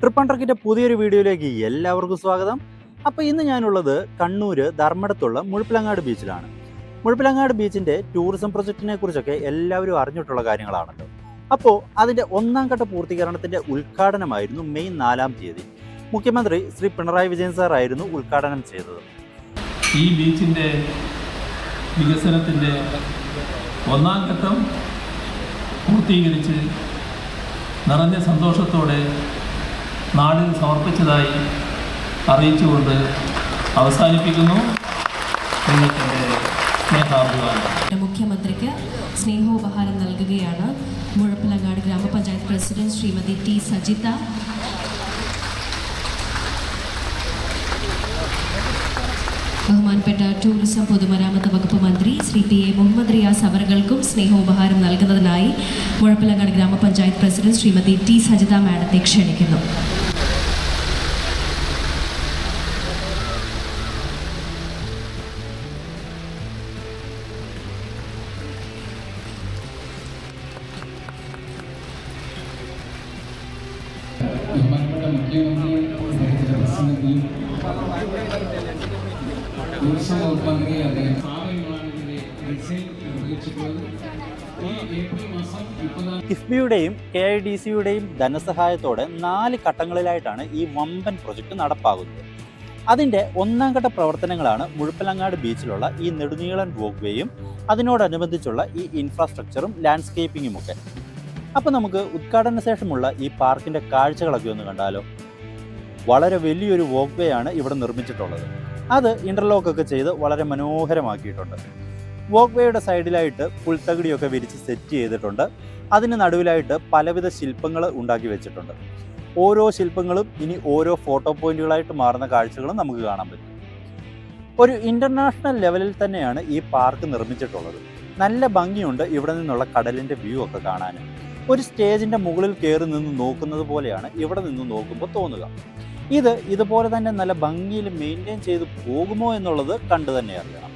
Trip ട്രക്കിന്റെ പുതിയൊരു വീഡിയോയിലേക്ക് എല്ലാവർക്കും സ്വാഗതം. അപ്പോൾ ഇന്ന് ഞാനുള്ളത് കണ്ണൂർ ധർമ്മടത്തുള്ള മുഴുപ്പിലങ്ങാട് ബീച്ചിലാണ്. മുഴുപ്പിലങ്ങാട് ബീച്ചിന്റെ ടൂറിസം പ്രൊജക്റ്റിനെ കുറിച്ചൊക്കെ എല്ലാവരും അറിഞ്ഞിട്ടുള്ള കാര്യങ്ങളാണല്ലോ. അപ്പോൾ അതിന്റെ ഒന്നാം ഘട്ട പൂർത്തീകരണത്തിന്റെ ഉദ്ഘാടനമായിരുന്നു മെയ് നാലാം തീയതി. മുഖ്യമന്ത്രി ശ്രീ പിണറായി വിജയൻ സാറായിരുന്നു ഉദ്ഘാടനം ചെയ്തത്. ഈ ബീച്ചിന്റെ വികസനത്തിന്റെ ഒന്നാം ഘട്ടം പൂർത്തീകരിച്ച് നിറഞ്ഞ സന്തോഷത്തോടെ നാടിന് സമർപ്പിച്ചതായി അറിയിച്ചുകൊണ്ട് അവസാനിപ്പിക്കുന്നു. മുഖ്യമന്ത്രിക്ക് സ്നേഹോപഹാരം നൽകുകയാണ് മുഴപ്പിലങ്ങാട് ഗ്രാമപഞ്ചായത്ത് പ്രസിഡന്റ് ശ്രീമതി ടി. സജിത. ബഹുമാനപ്പെട്ട ടൂറിസം പൊതുമരാമത്ത് വകുപ്പ് മന്ത്രി ശ്രീ പി എ മുഹമ്മദ് റിയാസ് അവർകൾക്കും സ്നേഹോപഹാരം നൽകുന്നതിനായി മുഴപ്പിലങ്ങാട് ഗ്രാമപഞ്ചായത്ത് പ്രസിഡന്റ് ശ്രീമതി ടി സജിത മാഡത്തെ ക്ഷണിക്കുന്നു. ബഹുമാനപ്പെട്ട ടൂറിസം അദ്ദേഹം കിഫ്ബിയുടെയും കെ ഐ ഡി സിയുടെയും ധനസഹായത്തോടെ നാല് ഘട്ടങ്ങളിലായിട്ടാണ് ഈ വമ്പൻ പ്രൊജക്ട് നടപ്പാകുന്നത്. അതിന്റെ ഒന്നാം ഘട്ട പ്രവർത്തനങ്ങളാണ് മുഴുപ്പലങ്ങാട് ബീച്ചിലുള്ള ഈ നെടുനീളൻ വോക്ക് വേയും അതിനോടനുബന്ധിച്ചുള്ള ഈ ഇൻഫ്രാസ്ട്രക്ചറും ലാൻഡ്സ്കേപ്പിങ്ങും ഒക്കെ അപ്പോൾ നമുക്ക് ഉദ്ഘാടന ശേഷമുള്ള ഈ പാർക്കിന്റെ കാഴ്ചകളൊക്കെ ഒന്ന് കണ്ടാലോ? വളരെ വലിയൊരു വോക്ക് വേ ആണ് ഇവിടെ നിർമ്മിച്ചിട്ടുള്ളത്. അത് ഇന്റർലോക്കൊക്കെ ചെയ്ത് വളരെ മനോഹരമാക്കിയിട്ടുണ്ട്. വോക്ക് വേയുടെ സൈഡിലായിട്ട് പുൽത്തകിടിയൊക്കെ വിരിച്ച് സെറ്റ് ചെയ്തിട്ടുണ്ട്. അതിന് നടുവിലായിട്ട് പലവിധ ശില്പങ്ങൾ ഉണ്ടാക്കി വെച്ചിട്ടുണ്ട്. ഓരോ ശില്പങ്ങളും ഇനി ഓരോ ഫോട്ടോ പോയിന്റുകളായിട്ട് മാറുന്ന കാഴ്ചകളും നമുക്ക് കാണാൻ പറ്റും. ഒരു ഇന്റർനാഷണൽ ലെവലിൽ തന്നെയാണ് ഈ പാർക്ക് നിർമ്മിച്ചിട്ടുള്ളത്. നല്ല ഭംഗിയുണ്ട് ഇവിടെ നിന്നുള്ള കടലിന്റെ വ്യൂ ഒക്കെ കാണാൻ. ഒരു സ്റ്റേജിന്റെ മുകളിൽ കയറി നിന്ന് നോക്കുന്നത് പോലെയാണ് ഇവിടെ നിന്ന് നോക്കുമ്പോൾ തോന്നുക. ഇത് ഇതുപോലെ തന്നെ നല്ല ഭംഗിയിൽ മെയിന്റെയിൻ ചെയ്ത് പോകുമോ എന്നുള്ളത് കണ്ടു തന്നെ അറിയണം.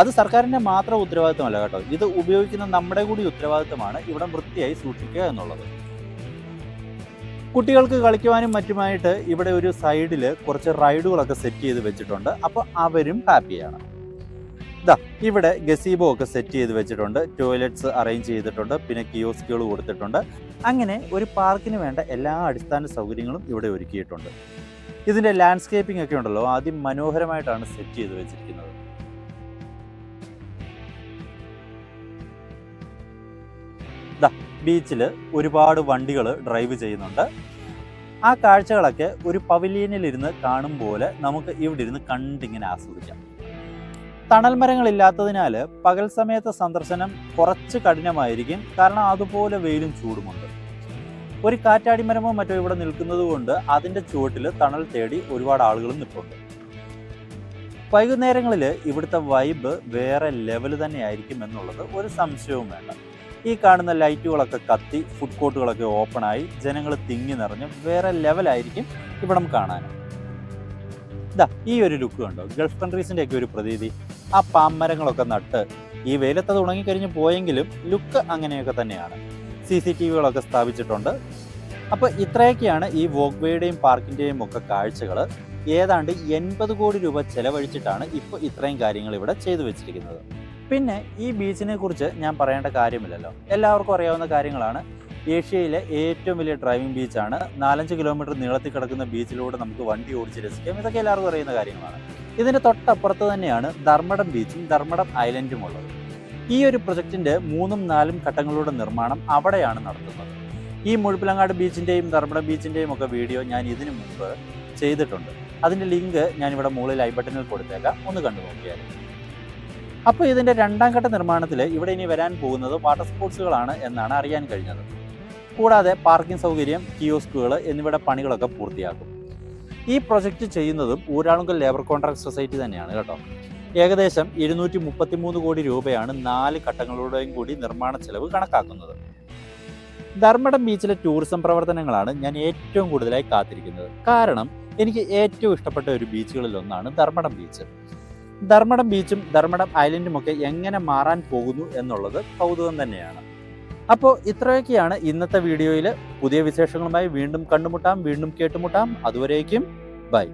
അത് സർക്കാരിന്റെ മാത്രം ഉത്തരവാദിത്തമല്ല കേട്ടോ. ഇത് ഉപയോഗിക്കുന്ന നമ്മുടെ കൂടി ഉത്തരവാദിത്തമാണ് ഇവിടെ വൃത്തിയായി സൂക്ഷിക്കുക എന്നുള്ളത്. കുട്ടികൾക്ക് കളിക്കുവാനും മറ്റുമായിട്ട് ഇവിടെ ഒരു സൈഡിൽ കുറച്ച് റൈഡുകളൊക്കെ സെറ്റ് ചെയ്ത് വെച്ചിട്ടുണ്ട്. അപ്പോൾ അവരും ഹാപ്പിയാണ് ഇതാ ഇവിടെ ഗസീബോ ഒക്കെ സെറ്റ് ചെയ്ത് വെച്ചിട്ടുണ്ട്. ടോയ്ലറ്റ്സ് അറേഞ്ച് ചെയ്തിട്ടുണ്ട്. പിന്നെ കിയോസ്കുകൾ കൊടുത്തിട്ടുണ്ട്. അങ്ങനെ ഒരു പാർക്കിന് വേണ്ട എല്ലാ അടിസ്ഥാന സൗകര്യങ്ങളും ഇവിടെ ഒരുക്കിയിട്ടുണ്ട്. ഇതിന്റെ ലാൻഡ്സ്കേപ്പിംഗ് ഒക്കെ ഉണ്ടല്ലോ ആദ്യം മനോഹരമായിട്ടാണ് സെറ്റ് ചെയ്ത് വെച്ചിരിക്കുന്നത്. ബീച്ചിൽ ഒരുപാട് വണ്ടികൾ ഡ്രൈവ് ചെയ്യുന്നുണ്ട്. ആ കാഴ്ചകളൊക്കെ ഒരു പവലിയനിലിരുന്ന് കാണും പോലെ നമുക്ക് ഇവിടെ ഇരുന്ന് കണ്ടിങ്ങനെ ആസ്വദിക്കാം. തണൽ മരങ്ങളില്ലാത്തതിനാൽ പകൽ സമയത്തെ സന്ദർശനം കുറച്ച് കഠിനമായിരിക്കും. കാരണം അതുപോലെ വെയിലും ചൂടുമുണ്ട്. ഒരു കാറ്റാടിമരമോ മറ്റോ ഇവിടെ നിൽക്കുന്നത് കൊണ്ട് അതിന്റെ ചുവട്ടിൽ തണൽ തേടി ഒരുപാട് ആളുകളും നിൽപ്പുണ്ട്. വൈകുന്നേരങ്ങളിൽ ഇവിടുത്തെ വൈബ് വേറെ ലെവൽ തന്നെ ആയിരിക്കും എന്നുള്ളത് ഒരു സംശയവും വേണ്ട. ഈ കാണുന്ന ലൈറ്റുകളൊക്കെ കത്തി ഫുഡ് കോർട്ടുകളൊക്കെ ഓപ്പണായി ജനങ്ങൾ തിങ്ങി നിറഞ്ഞ് വേറെ ലെവലായിരിക്കും ഇവിടം കാണാൻ ഇതാ ഈ ഒരു ലുക്ക് കണ്ടോ? ഗൾഫ് കൺട്രീസിന്റെയൊക്കെ ഒരു പ്രതീതി. ആ പാമ്പരങ്ങളൊക്കെ നട്ട് ഈ വെയിലത്ത് അത് ഉണങ്ങിക്കഴിഞ്ഞ് പോയെങ്കിലും ലുക്ക് അങ്ങനെയൊക്കെ തന്നെയാണ്. സി സി ടി വികളൊക്കെ സ്ഥാപിച്ചിട്ടുണ്ട്. അപ്പോൾ ഇത്രയൊക്കെയാണ് ഈ വോക്ക് വേയുടെയും പാർക്കിന്റെയും ഒക്കെ കാഴ്ചകൾ ഏതാണ്ട് എൺപത് കോടി രൂപ ചെലവഴിച്ചിട്ടാണ് ഇപ്പോൾ ഇത്രയും കാര്യങ്ങൾ ഇവിടെ ചെയ്തു വെച്ചിരിക്കുന്നത്. പിന്നെ ഈ ബീച്ചിനെ കുറിച്ച് ഞാൻ പറയേണ്ട കാര്യമില്ലല്ലോ. എല്ലാവർക്കും അറിയാവുന്ന കാര്യങ്ങളാണ്. ഏഷ്യയിലെ ഏറ്റവും വലിയ ഡ്രൈവിംഗ് ബീച്ചാണ് നാലഞ്ച് കിലോമീറ്റർ നീളത്തിൽ കിടക്കുന്ന ബീച്ചിലൂടെ നമുക്ക് വണ്ടി ഓടിച്ച് രസിക്കാം. ഇതൊക്കെ എല്ലാവർക്കും അറിയുന്ന കാര്യങ്ങളാണ്. ഇതിന്റെ തൊട്ടപ്പുറത്ത് തന്നെയാണ് ധർമ്മടം ബീച്ചും ധർമ്മടം ഐലൻഡും ഉള്ളത്. ഈ ഒരു പ്രൊജക്റ്റിന്റെ മൂന്നും നാലും ഘട്ടങ്ങളുടെ നിർമ്മാണം അവിടെയാണ് നടത്തുന്നത്. ഈ മുഴുപ്പിലങ്ങാട് ബീച്ചിന്റെയും ധർമ്മടം ബീച്ചിന്റെയും ഒക്കെ വീഡിയോ ഞാൻ ഇതിനു മുമ്പ് ചെയ്തിട്ടുണ്ട്. അതിന്റെ ലിങ്ക് ഞാനിവിടെ മുകളിൽ ഐ ബട്ടണിൽ കൊടുത്തേക്കാം. ഒന്ന് കണ്ടു നോക്കിയാൽ. അപ്പോൾ ഇതിന്റെ രണ്ടാം ഘട്ട നിർമ്മാണത്തിൽ ഇവിടെ ഇനി വരാൻ പോകുന്നത് വാട്ടർ സ്പോർട്സുകളാണ് എന്നാണ് അറിയാൻ കഴിഞ്ഞത്. കൂടാതെ പാർക്കിംഗ് സൗകര്യം കിയോസ്കുകൾ എന്നിവയുടെ പണികളൊക്കെ പൂർത്തിയാക്കും. ഈ പ്രൊജക്റ്റ് ചെയ്യുന്നതും ഊരാളുങ്കൽ ലേബർ കോൺട്രാക്ട് സൊസൈറ്റി തന്നെയാണ് കേട്ടോ. ഏകദേശം ഇരുന്നൂറ്റി മുപ്പത്തി മൂന്ന് കോടി രൂപയാണ് നാല് ഘട്ടങ്ങളുടെയും കൂടി നിർമ്മാണ ചെലവ് കണക്കാക്കുന്നത്. ധർമ്മടം ബീച്ചിലെ ടൂറിസം പ്രവർത്തനങ്ങളാണ് ഞാൻ ഏറ്റവും കൂടുതലായി കാത്തിരിക്കുന്നത്. കാരണം എനിക്ക് ഏറ്റവും ഇഷ്ടപ്പെട്ട ഒരു ബീച്ചുകളിൽ ഒന്നാണ് ധർമ്മടം ബീച്ച്. ധർമ്മടം ബീച്ചും ധർമ്മടം ഐലൻഡും ഒക്കെ എങ്ങനെ മാറാൻ പോകുന്നു എന്നുള്ളത് കൗതുകം തന്നെയാണ്. അപ്പോൾ ഇത്രയൊക്കെയാണ് ഇന്നത്തെ വീഡിയോയിൽ പുതിയ വിശേഷങ്ങളുമായി വീണ്ടും കണ്ടുമുട്ടാം വീണ്ടും കേട്ടുമുട്ടാം. അതുവരേക്കും ബൈ.